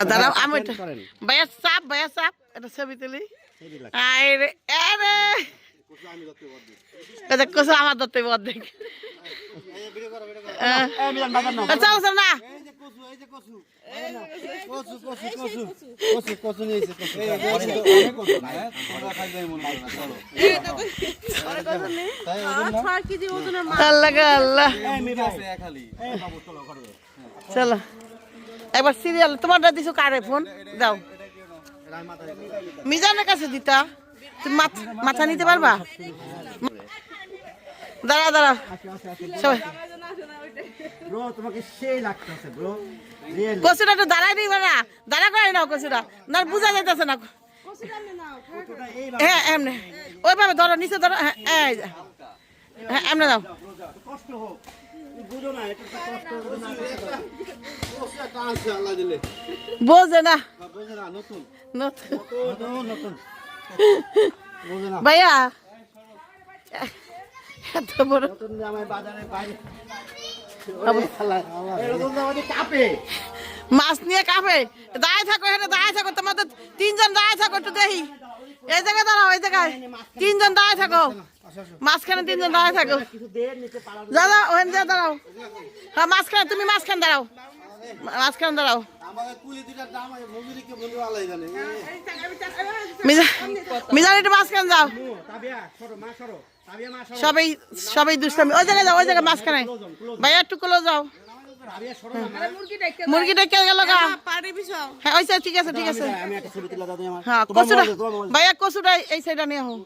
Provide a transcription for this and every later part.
দাঁড়াও আমি এটা ভাইয়া ভাইয়া চাপ এটা ছবি তুলি। আরে আরে। এটা কোসা আমার দত্তে আল্লাহ আল্লাহ। চলো। একবার সিরিয়াল তোমারটা দিছো কারে ফোন? দাও। মিজানের কাছে দিতা। তুমি মাথ- নিতে পারবা? দাঁড়া দাঁড়া। সবাই। একটু দাঁড়াই না। দাঁড়া নাও না, বুঝা না। হ্যাঁ এমনি। ধরো, নিচে ধরো। হ্যাঁ হ্যাঁ না বোঝে না। নতুন। বুঝো না। ভাইয়া এত বড় মাছ নিয়ে কাপে। দাঁড়ায় থাকো এখানে দাঁড়ায় থাকো। তোমাদের তিনজন দাঁড়ায় থাকো একটু দেখি। এই জায়গায় দাঁড়াও এই জায়গায়। তিনজন দাঁড়ায় থাকো। মাঝখানে তিনজন দাঁড়ায় থাকো। দাদা ওখানে দাঁড়াও। হ্যাঁ মাঝখানে তুমি মাঝখানে দাঁড়াও। মাঝখানে দাঁড়াও। আমাদের কুলি দুটার দাম আছে মজুরিকে বন্ধু আলাই জানে। মিজা মিজান একটু মাঝখানে যাও। তাবিয়া সরো মা সরো। তাবিয়া মা সরো। সবাই সবাই দুষ্টামি। ওই জায়গায় যাও ওই জায়গায় মাঝখানে। ভাইয়া একটু কলো যাও। মুরগিটা কে গেল হ্যাঁ ওই side, ঠিক আছে ঠিক আছে। আমি একটা ছবি তুলে দাও আমার হ্যাঁ কচুটা। ভাইয়া কচুটা এই সাইডে নিয়ে হোক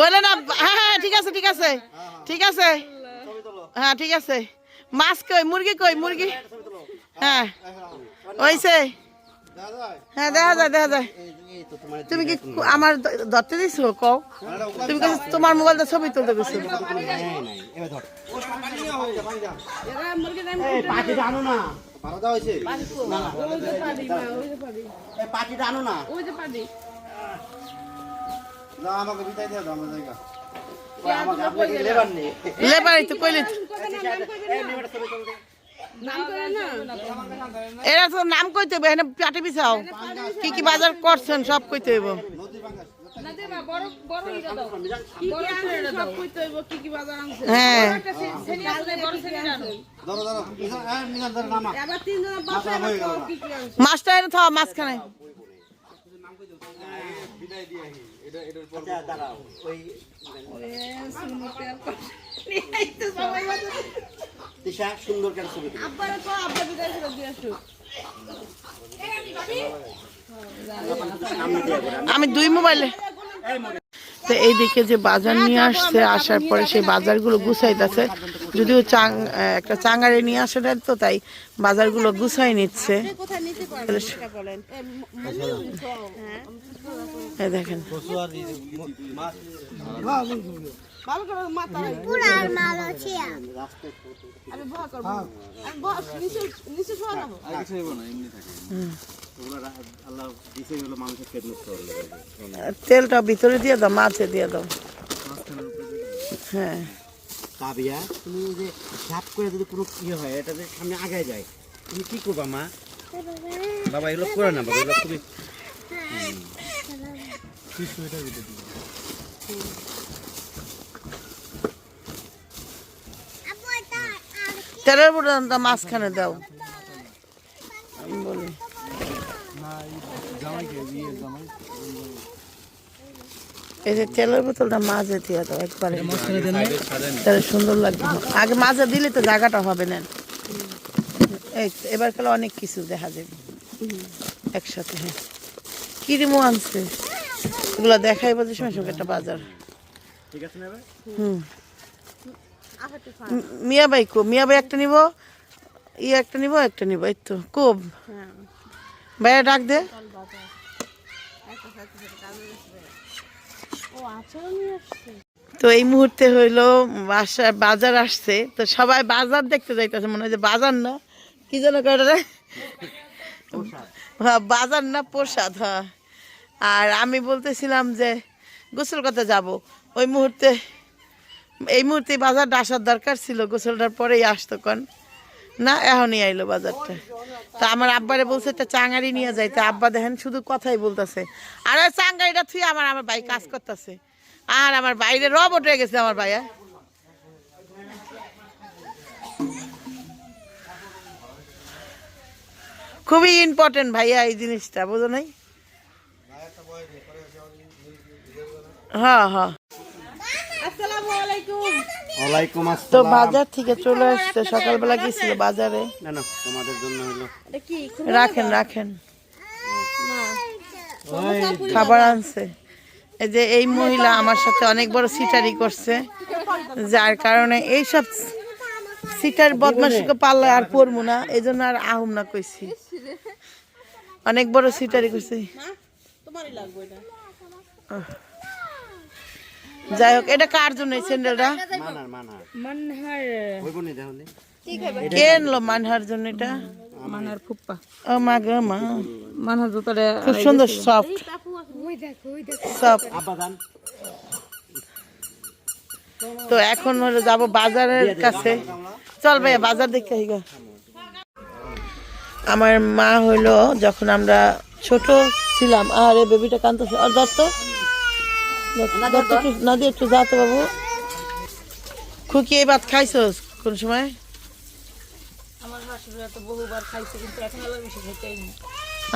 ওইলে না হ্যাঁ হ্যাঁ ঠিক আছে ঠিক আছে। ঠিক আছে। হ্যাঁ ঠিক আছে। মাছ কই মুরগি কই মুরগি? হ্যাঁ। ওইছে। হ্যাঁ দেখা যায় দেখা যায়। তুমি কি আমার ধরতে দিছো কও। তুমি কি তোমার মোবাইলটা ছবি তুলতে গেছো আনো না। আমাকে বিদায় দিয়ে দাও আমার জায়গা লেবারই তো কইলি এরা তো নাম কইতে হবে, এখানে পাটি বিছাও। কি কি বাজার করছেন, সব কইতে হইব। হ্যাঁ। মাছটা এনে তিশা সুন্দর করে ছবি। আমি দুই মোবাইলে তো এইদিকে যে বাজার নিয়ে আসছে, আসার পরে সেই বাজারগুলো গুছাইতেছে। যদিও চাং, একটা চাঙ্গারে নিয়ে আসে নাই তো, তাই বাজারগুলো গুছাই নিচ্ছে। দেখেন। তেলটা ভিতরে দিয়ে দাও মাছে দিয়ে দাও। হ্যাঁ। কাবিয়া তুমি যে ঝাপ করে যদি কোনো ইয়ে হয় এটা সামনে আগে যায় তুমি কি করবা মা? বাবা এগুলো করে না বাবা এগুলো খুবই তেলের বোতলটা মাঝখানে দাও আমি বলি এই যে তেলের বোতলটা মাঝে দিয়ে দাও একবারে। তাহলে সুন্দর লাগবে। আগে মাঝে দিলে তো জায়গাটা হবে না এই এবার কালে অনেক কিছু দেখা যাবে। একসাথে হ্যাঁ। কিরিমো আনছে? এগুলো দেখাই বলছে সময় সঙ্গে একটা বাজার। ঠিক আছে হুম। মিয়া ভাই কো মিয়া ভাই একটা নিব ই একটা নিব একটা নিব এই তো কোব ভাইয়া ডাক দে। তো এই মুহূর্তে হইল বাসা বাজার আসছে। তো সবাই বাজার দেখতে যাইতেছে মনে হয় যে বাজার না। কি যেন করে? হ্যাঁ, বাজার না প্রসাদ হ্যাঁ। আর আমি বলতেছিলাম যে গোসল করতে যাব। ওই মুহূর্তে এই মুহূর্তে বাজারটা আসার দরকার ছিল গোসলটার পরেই আসতো কন। না, এখনই আইলো বাজারটা। তা আমার আব্বারে বলছে একটা চাঙ্গারি নিয়ে যাই। তা আব্বা দেখেন, শুধু কথাই বলতেছে। আর ওই চাঙ্গারিটা থুই আমার আমার ভাই কাজ করতেছে। আর আমার বাইরে রবট হয়ে গেছে আমার ভাইয়া। খুবই ইম্পর্টেন্ট ভাইয়া এই জিনিসটা, বুঝো নাই? হ্যাঁ হ্যাঁ। ওয়ালাইকুম তো বাজার থেকে চলে আসছে সকালবেলা গেছিল বাজারে। না না তোমাদের জন্য হলো। রাখেন রাখেন। খাবার আনছে। এই যে এই মহিলা আমার সাথে অনেক বড় সিটারি করছে যার কারণে এইসব সিটার বদমাসিকে পারলে আর পড়ব না এই জন্য আর আহুম না কইছি। অনেক বড় সিটারি করছি। আহ। যাই হোক এটা কার জন্য এই স্যান্ডেলটা মানার মানার। মানহার। হইব নি। দেখুন কে আনলো মানহার জন্য এটা? মানহার ফুপ্পা। ও মা গো মা। মানহার খুব সুন্দর সফট সফট আব্বা দান তো এখন হলো যাব বাজারের কাছে। চল ভাইয়া বাজার দেখতে হইগা আমার মা হইল যখন আমরা ছোট ছিলাম আরে বেবিটা কান্দতেছে আর দত্ত? নদী একটু যাতো বাবু খুকি এই ভাত খাইছস কোন সময় তো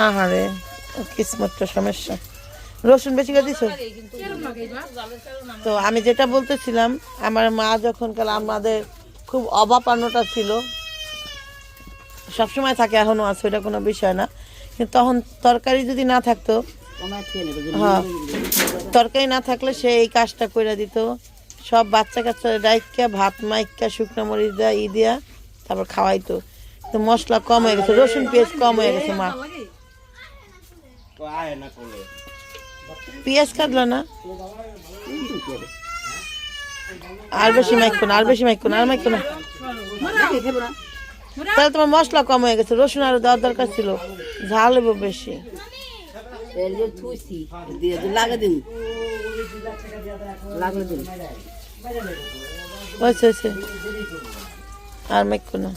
আহারে কিসমতটা সমস্যা রসুন বেশি করে দিছো তো আমি যেটা বলতেছিলাম আমার মা যখন কাল আমাদের খুব অভাব আন্নটা ছিল সবসময় থাকে এখনও আছে ওটা কোনো বিষয় না কিন্তু তখন তরকারি যদি না থাকতো হ্যাঁ। তরকারি না থাকলে সে এই কাজটা করে দিত। সব বাচ্চা কাচ্চা ডাইকা ভাত মাইকা শুকনো মরিচ দেয়া ই দিয়া তারপর খাওয়াইতো। তো মশলা কম হয়ে গেছে রসুন পেঁয়াজ কম হয়ে গেছে মা। পেঁয়াজ কাটলো না? আর বেশি মাইকো না আর বেশি মাইকো না আর মাইকো না। তাহলে তোমার মশলা কম হয়ে গেছে রসুন আরও দেওয়ার দরকার ছিল। ঝাল হইব বেশি হয়েছে হয়েছে আর মাইকো না।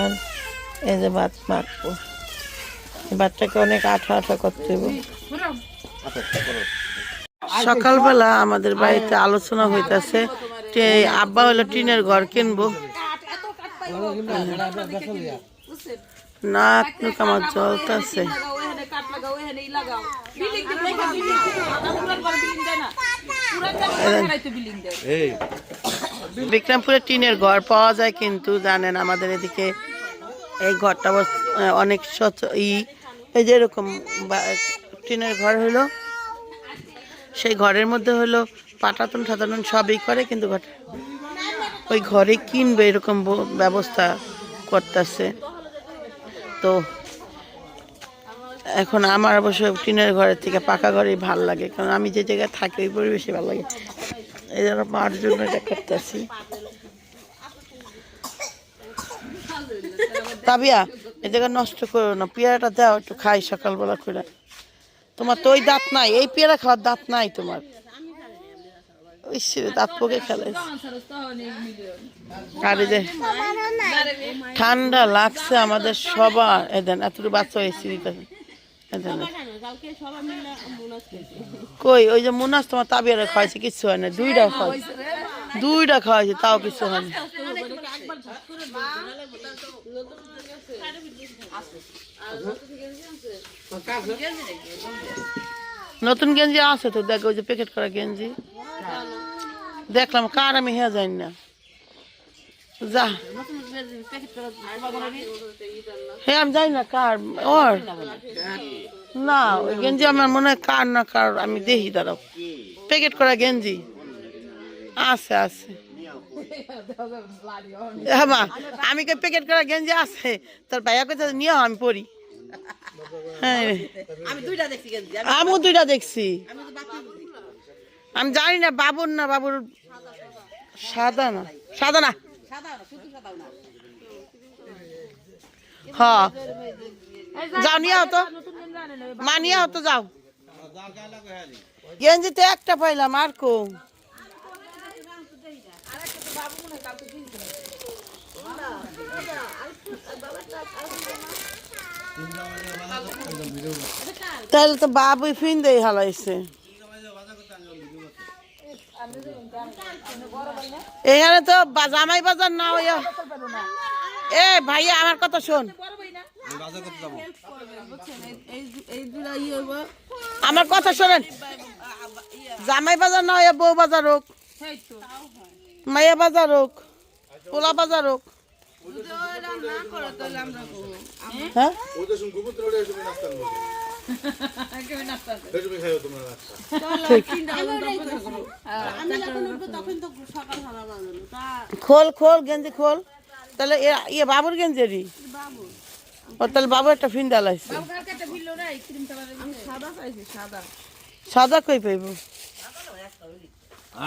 আর এই যে ভাত মাখবো। বাচ্চাকে অনেক আঠা আঠা করতে হবে সকালবেলা আমাদের বাড়িতে আলোচনা হইতাছে আব্বা হলো টিনের ঘর কিনবো। নাক নুক আমার জ্বলতাছে। এই। বিক্রমপুরে টিনের ঘর পাওয়া যায় কিন্তু জানেন আমাদের এদিকে এই ঘরটা অনেক সচ ই এই যে এরকম টিনের ঘর হলো। সেই ঘরের মধ্যে হলো পাটাতন সাধারণ সবই করে কিন্তু ঘর ওই ঘরে কিনবে এরকম ব্যবস্থা করতেছে। তো এখন আমার অবশ্য টিনের ঘরের থেকে পাকা ঘরেই ভালো লাগে, কারণ আমি যে জায়গায় থাকি ওই পরিবেশে ভালো লাগে। এই জন্য মার জন্য এটা করতেছি। তাবিয়া, এই জায়গা নষ্ট করো না, পেয়ারাটা দাও, একটু খাই সকালবেলা করে তোমার তো ওই দাঁত নাই, এই পেয়ারা খাওয়ার দাঁত নাই তোমার। খেলে আর যে ঠান্ডা লাগছে আমাদের সবার। এদেন এতটুকু বাচ্চা হয়েছে কই, ওই যে মুনাস তোমার তাবিয়ারে খাওয়াইছে কিছু হয় না, দুইটা খাওয়াইছে। দুইটা খাওয়াইছে, তাও কিছু হয় না। নতুন গেঞ্জি আছে তো দেখ ওই যে প্যাকেট করা গেঞ্জি। দেখলাম কার আমি হ্যাঁ জানি না। যা। হ্যাঁ আমি জানি না কার ওর। না ওই গেঞ্জি আমার মনে হয় কার না কার আমি দেখি দাঁড়াও। প্যাকেট করা গেঞ্জি। আছে আছে। হ্যাঁ আমি প্যাকেট করা গেঞ্জি আছে? তোর ভাইয়া কোথা নিয়ে আও, আমি পড়ি হ্যাঁ। আমি দুইটা দেখছি আমিও দুইটা দেখছি। আমি জানি না বাবুর না বাবুর সাদা না। সাদা না। হ্যাঁ। যাও নিয়ে আও মা নিয়ে আও যাও। গেঞ্জিতে একটা পাইলাম আর কো তাহলে তো বাবুই ফিন দেই হালাইছে। এখানে তো জামাই বাজার না হইয়া এ ভাইয়া, আমার কথা শোন। আমার কথা শোনেন। জামাই বাজার না বউ বাজার হোক, মাইয়া বাজার হোক, পোলা বাজার হোক। হ্যাঁ? খোল খোল গেঞ্জি খোল। তাহলে ইয়ে বাবুর গেঞ্জেরি ও তাহলে বাবু একটা ফিন্ডা লাইছে সাদা কই পাইব?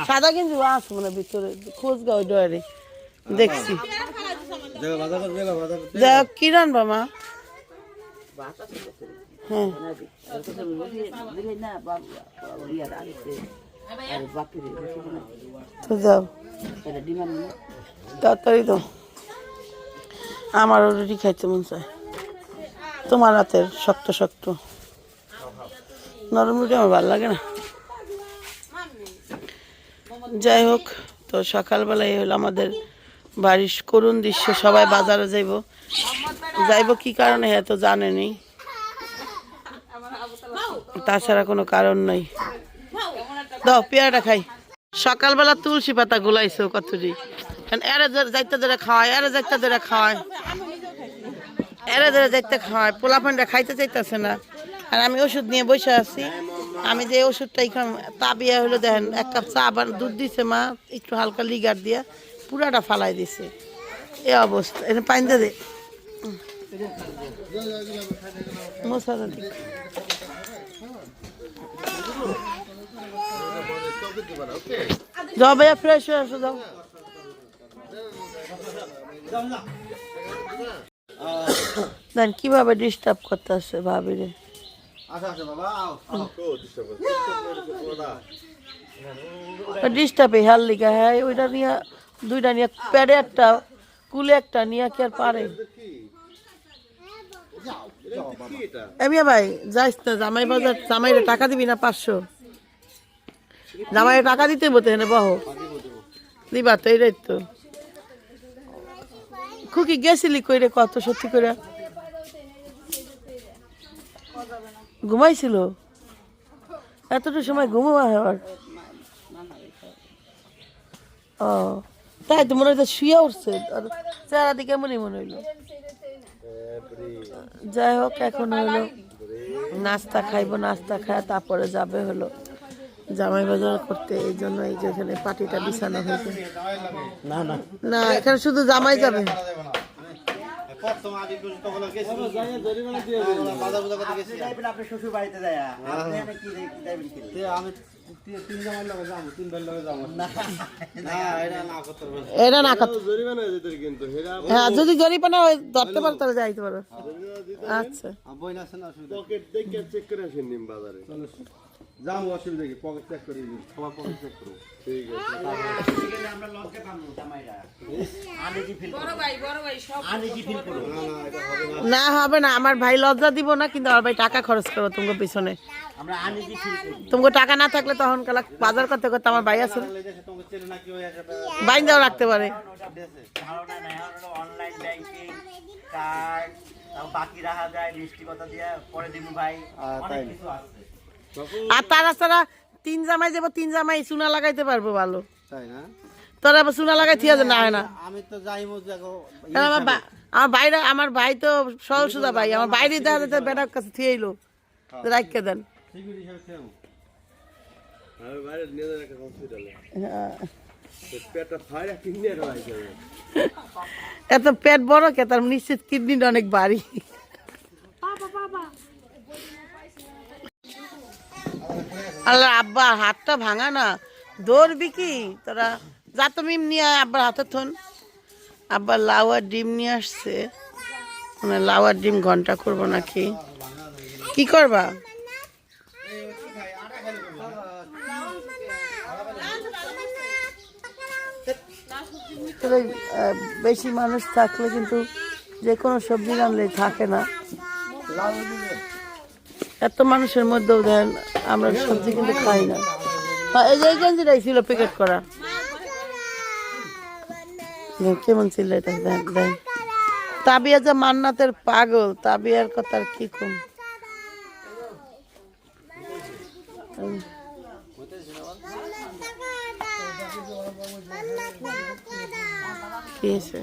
সাদা গেঞ্জি আস মানে ভিতরে। খোঁজ গাও ডয়ারে। দেখছি। কিরণ বামা হ্যাঁ। তো যাও। তাড়াতাড়ি তো আমারও রুটি খাইতে মন চায়। তোমার হাতের শক্ত শক্ত। নরম রুটি আমার ভালো লাগে না। যাই হোক, তো সকালবেলায় হলো আমাদের বাড়ির করুণ দৃশ্য সবাই বাজারে যাইব। যাইব কি কারণে হ্যাঁ তো জানেনি। তাছাড়া কোনো কারণ নাই। দাও, পেয়ারাটা খাই। সকালবেলা তুলসী পাতা গুলাইছো কতটি এরে যাইতে ধরে খাওয়ায় এরে যাইতে ধরে খাওয়ায় এরে ধরে যাইতে খাওয়ায় পোলা পানটা খাইতে চাইতেছে না। আর আমি ওষুধ নিয়ে বসে আছি। আমি যে ওষুধটা এখানে তাবিয়া হলো দেখেন, এক কাপ চা দুধ দিছে মা, একটু হালকা লিগার দিয়া। পুরাটা ফালাই দিছে। এ অবস্থা। এটা পাইন দে যাও ভাইয়া ফ্রেশ হয়ে আসো যাও। দেন কীভাবে ডিস্টার্ব করতে আসছে ভাবি রে লিগা হ্যাঁ ওইটা নিয়ে দুইটা নিয়ে প্যাডে একটা, কুলে একটা নিয়ে কি আর পারে? ভাই, যাইস না জামাই বাজার, জামাইরে টাকা দিবি না পাঁচশো? টাকা দিতে দিবা তো খুকি, গেছিলি কত, সত্যি করে ঘুমাইছিল? এতটুকু সময় ঘুমো হওয়ার ও। তাই তো মনে হচ্ছে শুয়ে উঠছে। আর চেহারা দিকে এমনই মনে হইল। যাই হোক এখন হলো নাস্তা খাইবো নাস্তা খায় তারপরে যাবে হলো জামাই বাজার করতে। এই জন্য এই যে এখানে পাটিটা বিছানো হয়েছে। না না। না এখানে শুধু জামাই যাবে। আমি তিন জামাই লগে যাব তিন ভাই লগে যাব। না না এটা না। করতে পারব এটা না কথা জরিমানা যেতে কিন্তু হেরা হ্যাঁ যদি জরিপানা হয় ধরতে পারো তাহলে যাইতে পারো। আচ্ছা। বই না আছে না অসুবিধা? পকেট দেখে চেক করে আসেন নিম বাজারে। যাম অসুবিধা কি? পকেট চেক করে সবার পকেট চেক করো ঠিক আছে আমরা লজ্জা পাবো জামাইরা আনে কি ফিল বড় ভাই বড় ভাই সব আনে কি ফিল করো? না না এটা হবে না। না হবে না আমার ভাই লজ্জা দিব না কিন্তু আমার ভাই টাকা খরচ করব তোমার পিছনে। তোমাকে টাকা না থাকলে তখন কালা বাজার করতে করতে আমার ভাই আছে হয়ে বাইন্দাও রাখতে পারে। ধারণা নাই অনলাইন ব্যাংকিং কার্ড বাকি রাখা যায় মিষ্টি কথা দিয়ে পরে দিব ভাই অনেক কিছু আছে আর তারা ছাড়া তিন জামাই যাব তিন জামাই চুনা লাগাইতে পারব ভালো। তাই না? তোরা আবার চুনা লাগাই থিয়া যে না হয় না। আমি তো কারণ আমার বাইরে আমার ভাই তো সহজ সুদা ভাই আমার বাইরে দেখা যাচ্ছে বেটার কাছে থিয়ে এলো রাখকে দেন। সিকিউরিটি হিসেবে খেয়াল আমি বাইরে নিয়ে যান একটা হসপিটালে হ্যাঁ। পেটটা যাবে এত পেট বড় কে? তার নিশ্চিত কিডনিটা অনেক বাড়ি আল্লাহ আব্বা হাতটা ভাঙা না। দৌড়বি কি তোরা যা তুমি নিয়ে আয় আব্বার হাতে থন। আব্বা লাউয়ার ডিম নিয়ে আসছে। মানে লাউয়ার ডিম ঘণ্টা করব নাকি? কি করবা? আসলে বেশি মানুষ থাকলে কিন্তু যে কোনো সবজি রান্নলেই থাকে না এত মানুষের মধ্যেও দেন আমরা সবজি কিন্তু খাই না হ্যাঁ, এই যে গেঞ্জিটাই ছিল প্যাকেট করা কেমন ছিল এটা দেন দেন তাবিয়া যে মান্নাতের পাগল তাবিয়ার কথা আর কি কম কি হয়েছে